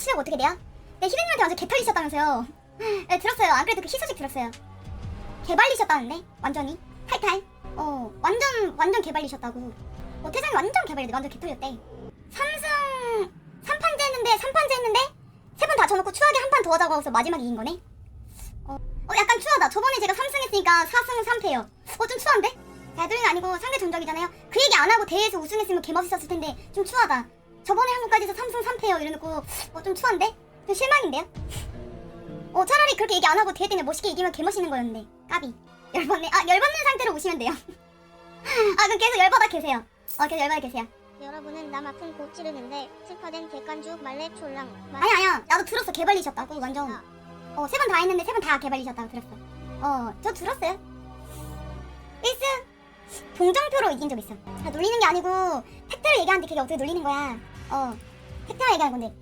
실력 어떻게 돼요? 네 희대님한테 완전 개털리셨다면서요. 네 들었어요. 안 그래도 그 희소식 들었어요. 개발리셨다는데? 완전히? 탈탈? 어 완전 완전 개발리셨다고. 어 태상이 완전 개발리 완전 개털렸대. 삼승 3판제 했는데 3판제 했는데 세 번 다 쳐놓고 추하게 한 판 더 하자고 해서 마지막에 이긴 거네? 어, 어 약간 추하다. 저번에 제가 3승 했으니까 4승 3패요. 어 좀 추한데? 대들은 아니고 상대 전적이잖아요. 그 얘기 안 하고 대회에서 우승했으면 개멋있었을 텐데 좀 추하다 저번에 한국까지서 3승 3패요. 이래놓고 어 좀 추한데? 좀 실망인데요? 어 차라리 그렇게 얘기 안 하고 대회 때문에 멋있게 이기면 개멋있는 거였는데 까비. 열받네. 아 열받는 상태로 오시면 돼요. 아 그럼 계속 열받아 계세요. 어 계속 열받아 계세요. 여러분은 남 아픈 곡 찌르는데 특화된 객관죽 말렙 촐랑 말- 아니 아니야 나도 들었어. 개발리셨다고 완전. 아, 어세 번 다 했는데 세 번 다 개발리셨다고 들었어. 어 저 들었어요. 1승! 동정표로 이긴 적 있어. 다 놀리는 게 아니고 팩트를 얘기하는데 그게 어떻게 놀리는 거야 어 팩트만 얘기하는 건데